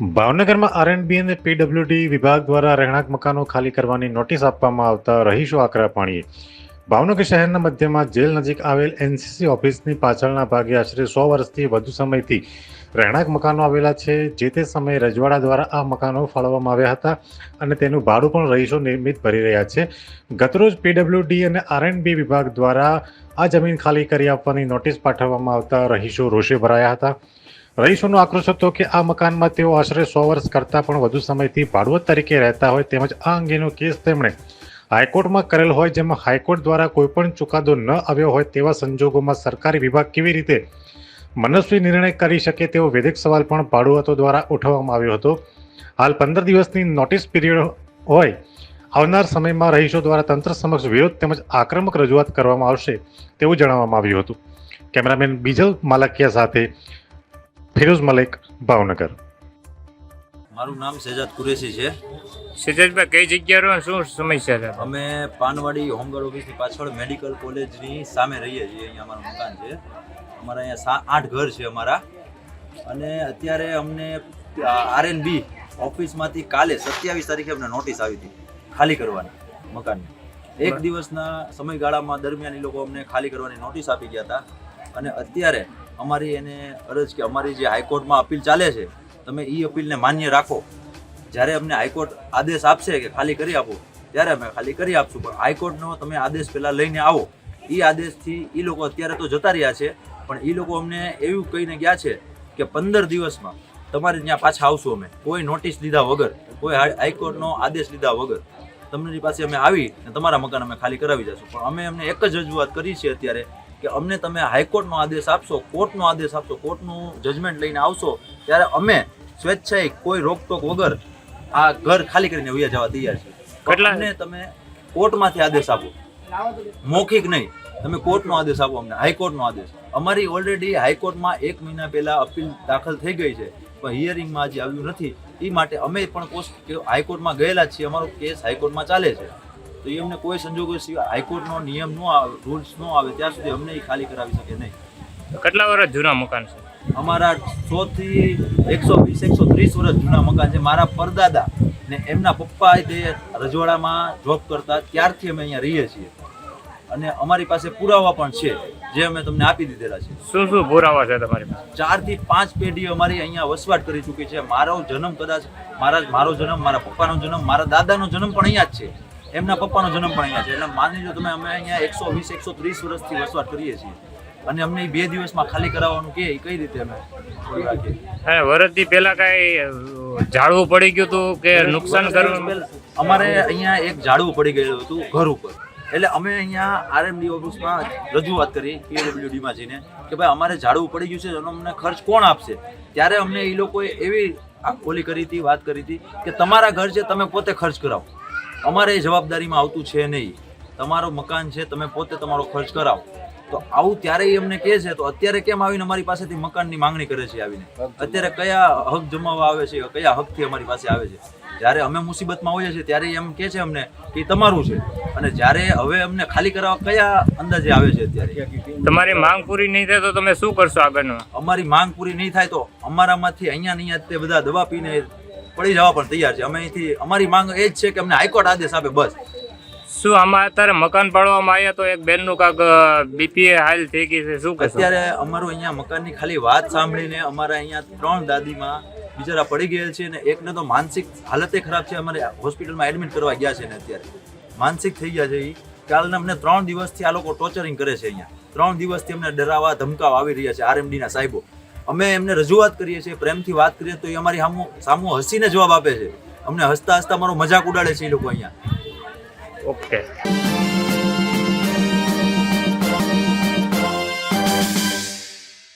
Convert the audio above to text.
ભાવનગરમાં આરએનબી અને પીડબ્લ્યુડી વિભાગ દ્વારા રહેણાંક મકાનો ખાલી કરવાની નોટિસ આપવામાં આવતા રહીશો આકરા પાણીએ. ભાવનગર શહેરના મધ્યમાં જેલ નજીક આવેલ એનસીસી ઓફિસની પાછળના ભાગે આશરે સો વર્ષથી વધુ સમયથી રહેણાંક મકાનો આવેલા છે, જે તે સમયે રજવાડા દ્વારા આ મકાનો ફાળવવામાં આવ્યા હતા અને તેનું ભાડું પણ રહીશો નિયમિત ભરી રહ્યા છે. ગતરોજ પીડબ્લ્યુડી અને આરએનબી વિભાગ દ્વારા આ જમીન ખાલી કરી આપવાની નોટિસ પાઠવવામાં આવતા રહીશો રોષે ભરાયા હતા. રહીશોનો આક્રોશ હતો કે આ મકાનમાં તેઓ આશરે સો વર્ષ કરતાં પણ વધુ સમયથી ભાડુઆત તરીકે રહેતા હોય તેમજ આ અંગેનો કેસ તેમણે હાઈકોર્ટમાં કરેલ હોય જેમાં હાઈકોર્ટ દ્વારા કોઈપણ ચુકાદો ન આવ્યો હોય તેવા સંજોગોમાં સરકારી વિભાગ કેવી રીતે મનસ્વી નિર્ણય કરી શકે તેવો વૈદિક સવાલ પણ ભાડુઆતો દ્વારા ઉઠાવવામાં આવ્યો હતો. હાલ પંદર દિવસની નોટિસ પીરિયડ હોય આવનાર સમયમાં રહીશો દ્વારા તંત્ર સમક્ષ વિરોધ તેમજ આક્રમક રજૂઆત કરવામાં આવશે તેવું જણાવવામાં આવ્યું હતું. કેમેરામેન બીજલ માલકિયા સાથે ફિરોઝ મલિક ભાવનગર. મારું નામ શેજાદ કુરેશી છે. સિદ્ધાર્થભાઈ કઈ જગ્યા રહો શું સમસ્યા છે? અમે પાનવાડી હોમગાર્ડ ઓફિસની પાછળ મેડિકલ કોલેજની સામે રહીએ છીએ અહીંયા અમારું મકાન છે. અમારા અહીંયા આઠ ઘર છે અમારા. અને અત્યારે અમને આરએનબી ઓફિસમાંથી કાલે સત્યાવીસ તારીખે અમને નોટિસ આવી હતી ખાલી કરવાની મકાનની. એક દિવસના સમયગાળામાં દરમિયાન એ લોકો અમને ખાલી કરવાની નોટિસ આપી ગયા હતા. અને અત્યારે અમારી એને અરજ કે અમારી જે હાઈકોર્ટમાં અપીલ ચાલે છે, તમે એ અપીલને માન્ય રાખો. જ્યારે અમને હાઈકોર્ટ આદેશ આપશે કે ખાલી કરી આપો, ત્યારે અમે ખાલી કરી આપશું. પણ હાઈકોર્ટનો તમે આદેશ પહેલાં લઈને આવો. એ આદેશથી એ લોકો અત્યારે તો જતા રહ્યા છે, પણ એ લોકો અમને એવું કહીને ગયા છે કે પંદર દિવસમાં તમારે ત્યાં પાછા આવશું અમે. કોઈ નોટિસ લીધા વગર, કોઈ હાઈ- હાઈકોર્ટનો આદેશ લીધા વગર તમારી પાસે અમે આવી અને તમારા મકાન અમે ખાલી કરાવી જશું. પણ અમે અમને એક જ રજૂઆત કરી છે અત્યારે કે અમને તમે હાઈકોર્ટનો આદેશ આપશો કોર્ટનો આદેશ આપશો કોર્ટનું જજમેન્ટ લઈને આવશો ત્યારે અમે સ્વેચ્છાએ કોઈ રોકટોક વગર આ ઘર ખાલી કરીને વયા જવા તૈયાર છે અમને તમે કોર્ટમાંથી આદેશ આપો. મૌખિક નહીં. તમે કોર્ટનો આદેશ આપો અમને. હાઈકોર્ટનો આદેશ. અમારી ઓલરેડી હાઈકોર્ટમાં એક મહિના પહેલા અપીલ દાખલ થઈ ગઈ છે પણ હિયરિંગમાં હજી આવ્યું નથી. એ માટે અમે પણ હાઈકોર્ટમાં ગયેલા છીએ. અમારો કેસ હાઈકોર્ટમાં ચાલે છે. તો એ અમને કોઈ સંજોગો સિવાય હાઈકોર્ટનો નિયમ ન આવે રૂલ્સ ન આવે ત્યાં સુધી અમને એ ખાલી કરાવી શકે નહીં. કેટલા વર્ષ જૂના મકાન છે? અમારા સો થી એકસો વીસ એકસો ત્રીસ વર્ષ જૂના મકાન છે. મારા પરદાદા ને એમના પપ્પા તે રજવાડામાં જોબ કરતા ત્યારથી અમે અહીંયા રહીએ છીએ. અને અમારી પાસે પુરાવા પણ છે જે અમે તમને આપી દીધેલા છે. શું શું પુરાવા છે તમારી પાસે? ચારથી પાંચ પેઢી અમારી અહીંયા વસવાટ કરી ચૂકી છે. મારો જન્મ કદાચ મારા મારો જન્મ મારા પપ્પાનો જન્મ મારા દાદાનો જન્મ પણ અહીંયા જ છે. એમના પપ્પાનો જન્મ પણ અહીંયા છે. એટલે માની લો તમે અમે અહીંયા એકસો વીસ એકસો ત્રીસ વર્ષથી વસવાટ કરીએ છીએ. અને અમને બે દિવસમાં ખાલી કરાવવાનું કે કઈ રીતે અમે હા વરસથી પહેલા કઈ ઝાડવું પડી ગયું હતું કે નુકસાન કરવું અમારે અહીંયા એક ઝાડવું પડી ગયેલું હતું ઘર ઉપર. એટલે અમે અહીંયા આરએમડી ઓફિસમાં રજૂઆત કરી પીએડબ્લ્યુડીમાં જઈને કે ભાઈ અમારે ઝાડવું પડી ગયું છે એનો અમને ખર્ચ કોણ આપશે? ત્યારે અમને એ લોકોએ એવી ઓલી કરી હતી વાત કરી હતી કે તમારા ઘર છે તમે પોતે ખર્ચ કરાવો. અમારે એ જવાબદારીમાં આવતું છે નહીં. તમારું મકાન છે તમે પોતે તમારો ખર્ચ કરાવો. તો આવું ત્યારે અમને કહે છે તો અત્યારે કેમ આવીને અમારી પાસેથી મકાનની માંગણી કરે છે આવીને? અત્યારે કયા હક જમાવવા આવે છે કયા હકથી અમારી પાસે આવે છે? જ્યારે અમે મુસીબતમાં હોઈએ છીએ ત્યારે એમ કહે છે અમને કે તમારું છે. અને જ્યારે હવે અમને ખાલી કરાવવા કયા અંદાજે આવે છે અત્યારે? તમારી માંગ પૂરી નહીં થાય તો તમે શું કરશો આગળનું? અમારી માંગ પૂરી નહીં થાય તો અમારામાંથી અહીંયા નહીં અહીંયા તે બધા દવા પીને પડી જવા પણ તૈયાર છે. અમે અહીંથી અમારી માંગ એ જ છે કે અમને હાઈકોર્ટ આદેશ આપે બસ. શું આમાં અત્યારે મકાન પાડવામાં આવ્યા તો એક બેનનું કાંક બીપીએ હાલ થઈ ગઈ છે. શું અત્યારે અમારું અહીંયા મકાનની ખાલી વાત સાંભળીને અમારા અહીંયા ત્રણ દાદીમાં બિચારા પડી ગયેલ છે અને એકને તો માનસિક હાલતે ખરાબ છે. અમારે હોસ્પિટલમાં એડમિટ કરવા ગયા છે ને અત્યારે. માનસિક થઈ ગયા છે એ કાલને અમને ત્રણ દિવસથી આ લોકો ટોર્ચરિંગ કરે છે અહીંયા. ત્રણ દિવસથી અમને ડરાવા ધમકાવ આવી રહ્યા છે આરએમડીના સાહેબો. અમે એમને રજૂઆત કરીએ છીએ, પ્રેમથી વાત કરીએ, તો એ અમારી સામો સામો હસીને જવાબ આપે છે. અમને હસતા હસતા મારો મજાક ઉડાડે છે એ લોકો અહીંયા. ઓકે